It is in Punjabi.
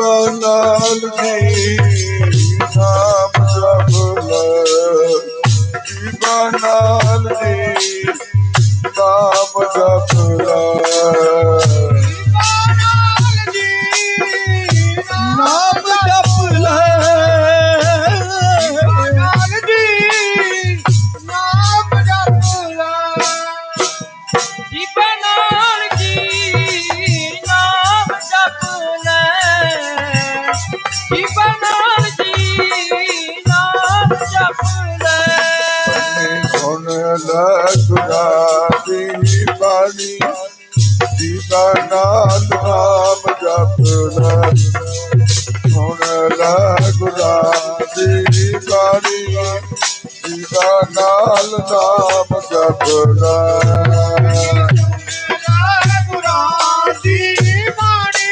banana is a traveler. Banana is ਜੀਵਨ ਜੀ ਨਾਮ ਜਪ ਲੈ। ਸੁਣ ਲੈ ਸੁਣਾ ਦੀ ਬਾਣੀ ਜੀਵਾ ਨਾਮ ਜਪ ਲੈ। ਸੁਣ ਲੈ ਗੁਰਾ ਦੀ ਬਾਣੀ ਜੀਵਾ ਨਾਮ ਜਪ ਲੈ।